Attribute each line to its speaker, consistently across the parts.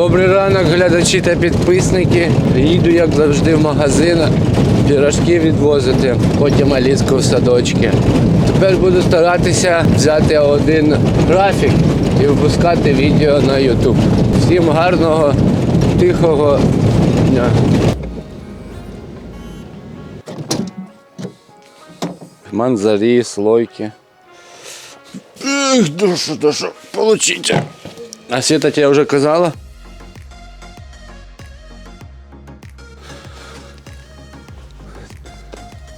Speaker 1: Добрий ранок, глядачі та підписники. Їду, як завжди, в магазин. Пірожки відвозити, потім Аліску в садочки. Тепер буду старатися взяти один графік і випускати відео на YouTube. Всім гарного, тихого дня. Манзарі, слойки. Ех, душу, душу, получите. А Света тебе вже казала?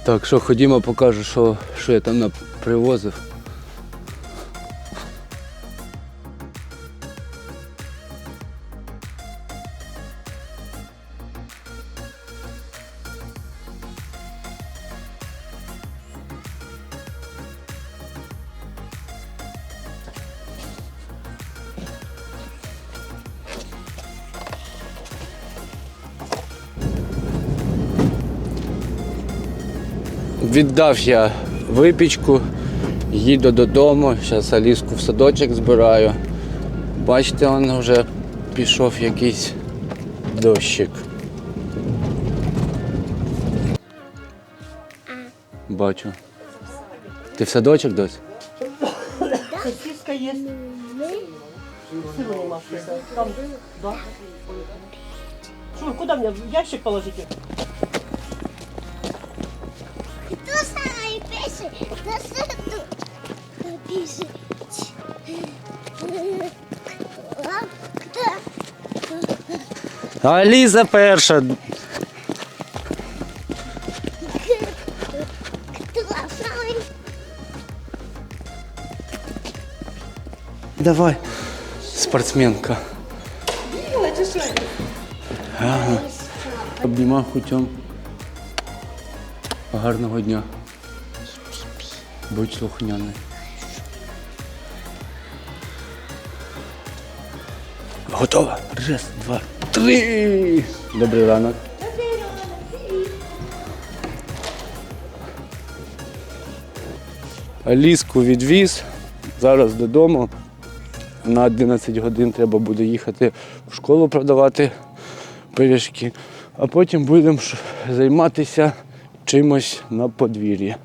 Speaker 1: Так, що ходімо, покажу, що, що я там привозив. Віддав я випічку, їду додому, зараз Аліску в садочок збираю. Бачите, он вже пішов якийсь дощик. Бачу. Ти в садочок дось?
Speaker 2: Сосиска. Сыра нема. Там, да. Шур, куда мне? В ящик положите?
Speaker 3: Хто?
Speaker 1: Аліса перша. Давай. Спортсменка. Ага. Обнімав путем. Гарного дня. Будь слухняний. Готова? Раз, два, три. Добрий ранок. Аліску відвіз. Зараз додому. На 11 годин треба буде їхати в школу продавати пиріжки, а потім будемо займатися чимось на подвір'ї.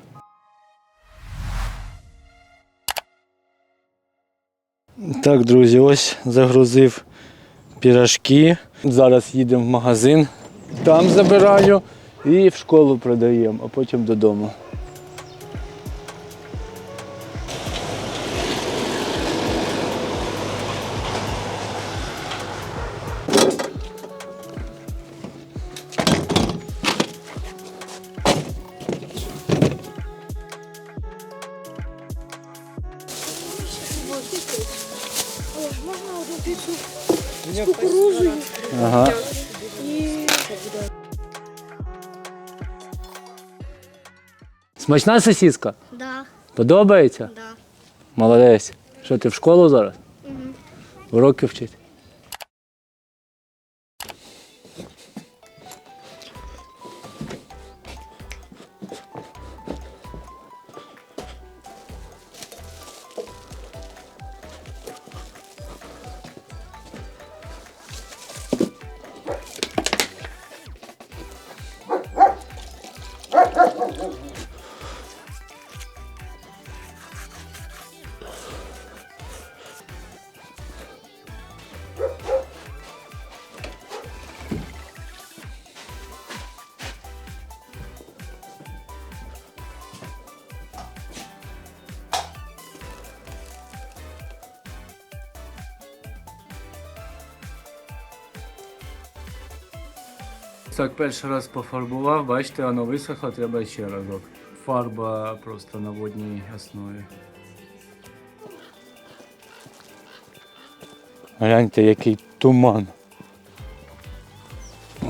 Speaker 1: Так, друзі, ось загрузив пірожки. Зараз їдемо в магазин, там забираю і в школу продаємо, а потім додому. Ага. Смачна сосиска?
Speaker 3: Да,
Speaker 1: Подобається?
Speaker 3: да.
Speaker 1: Молодець. Що ти в школу зараз? Уроки вчити? Так, перший раз пофарбував, бачите, воно висохло, треба ще разок. Фарба просто на водній основі. Гляньте, який туман.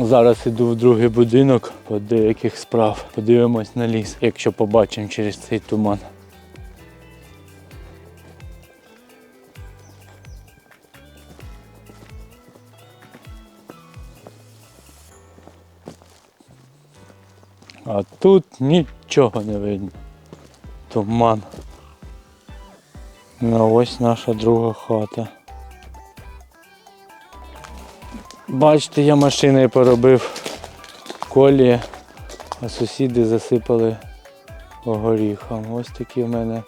Speaker 1: Зараз іду в другий будинок по деяких справ. Подивимось на ліс, якщо побачимо через цей туман. А тут нічого не видно. Туман. Ну ось наша друга хата. Бачите, я машиною поробив колії, а сусіди засипали горіхом. Ось такі в мене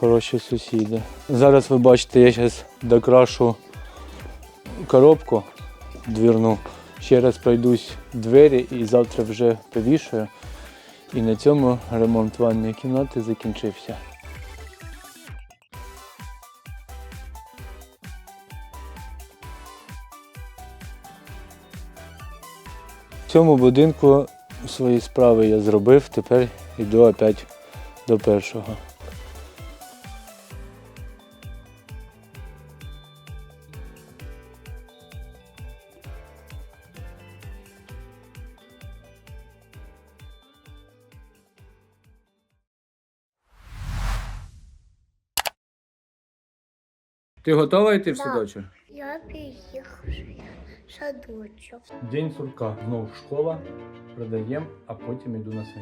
Speaker 1: хороші сусіди. Зараз ви бачите, я зараз докрашу коробку двірну. Ще раз пройдусь двері і завтра вже повішаю. І на цьому ремонт ванної кімнати закінчився. В цьому будинку свої справи я зробив, тепер йду опять до першого. Ти готова йти в
Speaker 3: Да.
Speaker 1: садочок?
Speaker 3: Я приїхав в садочок.
Speaker 1: День сурка. Знову школа, продаємо, а потім йду на свій.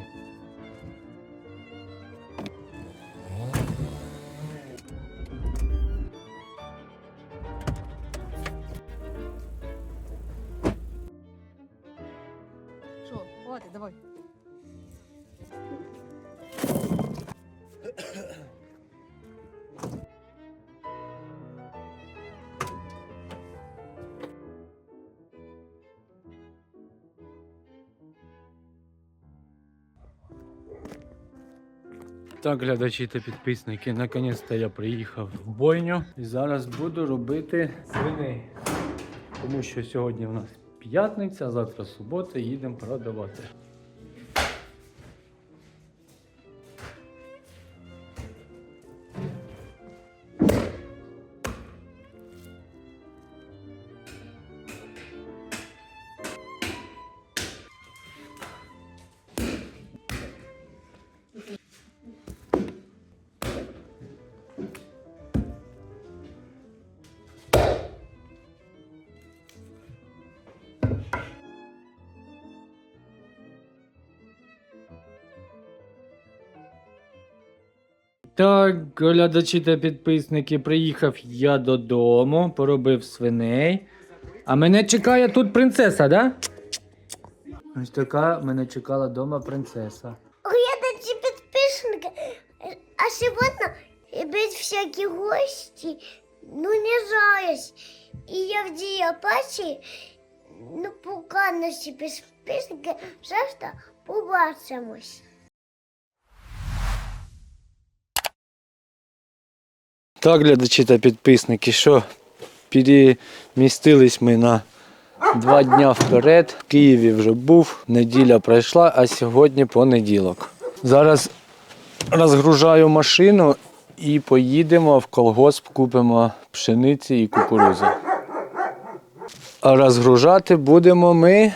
Speaker 1: Так, глядачі та підписники, наконець-то я приїхав в бойню і зараз буду робити свиней. Тому що сьогодні в нас п'ятниця, завтра субота, їдемо продавати. Так, глядачі та підписники, приїхав я додому, поробив свиней. А мене чекає тут принцеса, да? Ось така мене чекала вдома принцеса.
Speaker 3: Глядачі підписники, а сьогодні без всякі гості, ну не жалось. І я в діапаті, ну поки наші підписники, завтра побачимось.
Speaker 1: Так, глядачі та підписники, що перемістились ми на два дня вперед. В Києві вже був, неділя пройшла, а сьогодні понеділок. Зараз розгружаю машину і поїдемо в колгосп, купимо пшениці і кукурудзи. А розгружати будемо ми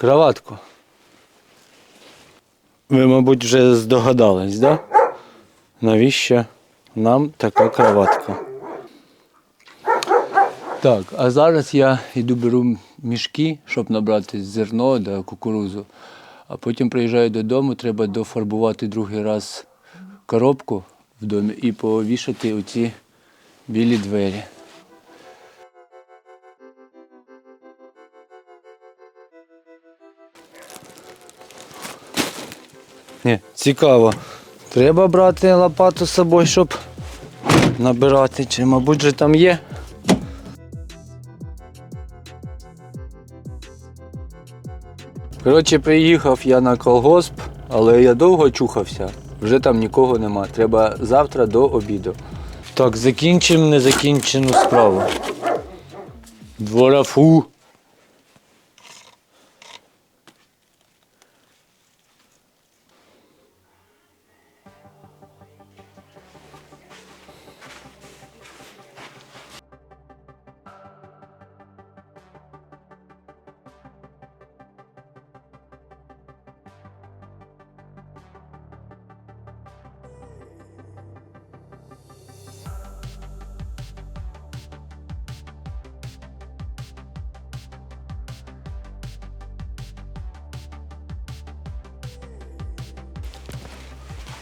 Speaker 1: кроватку. Ви, мабуть, вже здогадались, так? Да? Навіщо нам така кроватка. Так, а зараз я йду беру мішки, щоб набрати зерно та кукурузу. А потім приїжджаю додому, треба дофарбувати другий раз коробку в домі і повішати оці білі двері. Ні, цікаво. Треба брати лопату з собою, щоб набирати, чи, мабуть, же там є. Коротше, приїхав я на колгосп, але я довго чухався, вже там нікого нема. Треба завтра до обіду. Так, закінчимо незакінчену справу. Дворафу.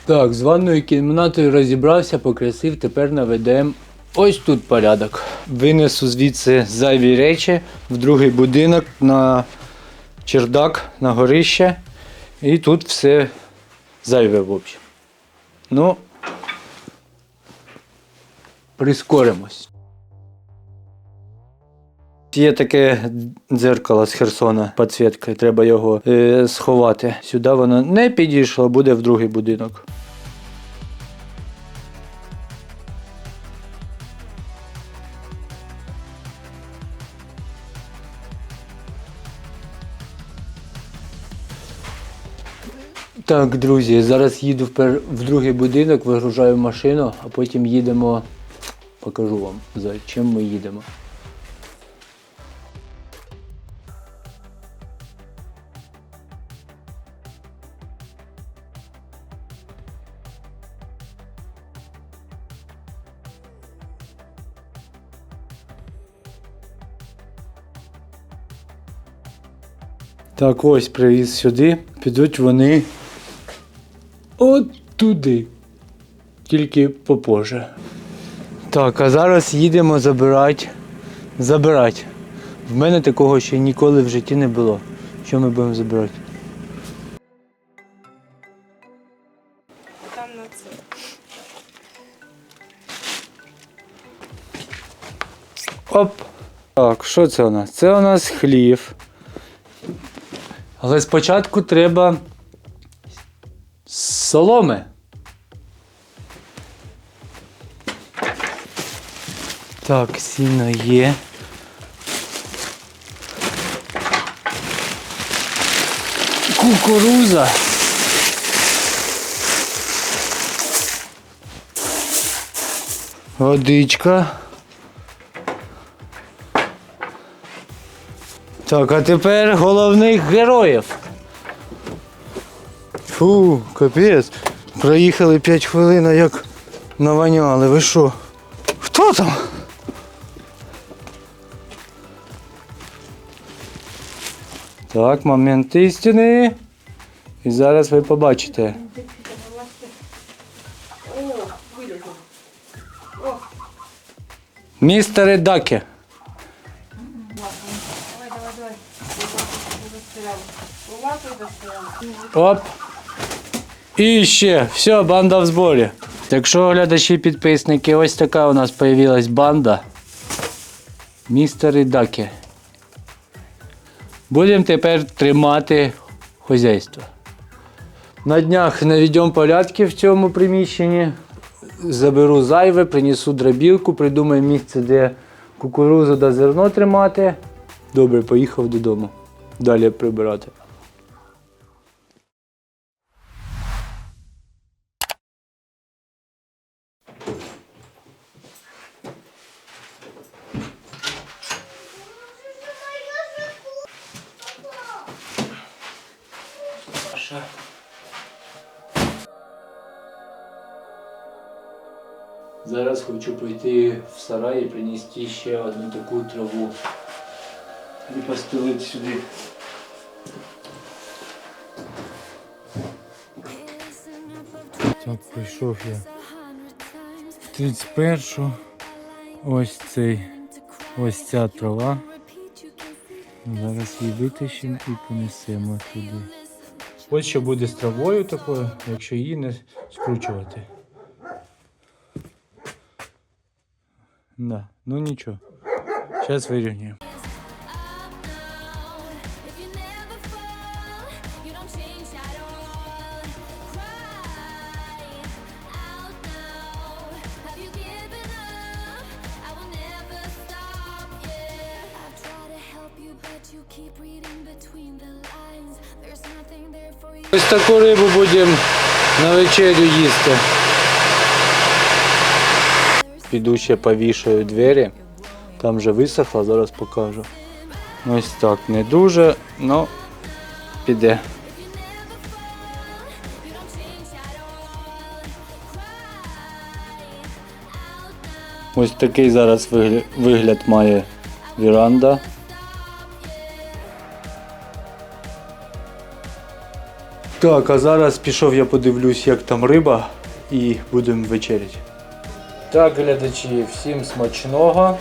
Speaker 1: Так, з ванною кімнатою розібрався, покрасив, тепер наведемо ось тут порядок. винесу звідси зайві речі в другий будинок на чердак, на горище. І тут все зайве, в общем. Ну, прискоримось. Є таке дзеркало з Херсона, підсвітка, треба його е, сховати. Сюди воно не підійшло, буде в другий будинок. Так, друзі, зараз їду в, в другий будинок, вигружаю машину, а потім їдемо. Покажу вам, за чим ми їдемо. Так, ось привіз сюди. Підуть вони туди. Тільки попозже. Так, а зараз їдемо забирати. Забирати. В мене такого ще ніколи в житті не було. Що ми будемо забирати?
Speaker 2: Там на це.
Speaker 1: Оп! Так, що це у нас? Це у нас хлів. Але спочатку треба соломи. Так, сіно є. Кукуруза. Водичка. Так, а тепер головних героїв. Фу, капець. Проїхали 5 хвилин, а як наваняли. Ви що? Хто там? Так, момент істини. І зараз ви побачите. Містере Даке.
Speaker 2: Давай, давай, давай.
Speaker 1: Оп. І ще, все, банда в зборі. Так що, глядачі, підписники, ось така у нас появилась банда. Містери Даки. Будемо тепер тримати хозяйство. На днях наведемо порядки в цьому приміщенні. Заберу зайве, принесу дробілку, придумаю місце, де кукурузу та зерно тримати. Добре, поїхав додому. Далі прибирати. Зараз хочу пройти в сарай і принести ще одну таку траву. І постелити сюди. Так, прийшов я. 31 ось цей ось ця трава. Зараз її витащимо і понесемо туди. Ось що буде з травою такою, якщо її не скручувати. Да, ну нічого. Зараз
Speaker 4: you keep reading between the lines.
Speaker 1: Ось таку рибу будемо на вечерю їсти. Піду ще повішаю двері. Там вже висохло, зараз покажу. Ось так, не дуже, але піде. Ось такий зараз вигля- вигляд має віранда. Так, а зараз пішов я подивлюсь, як там риба, і будемо вечеряти. Так, глядачі, всім смачного.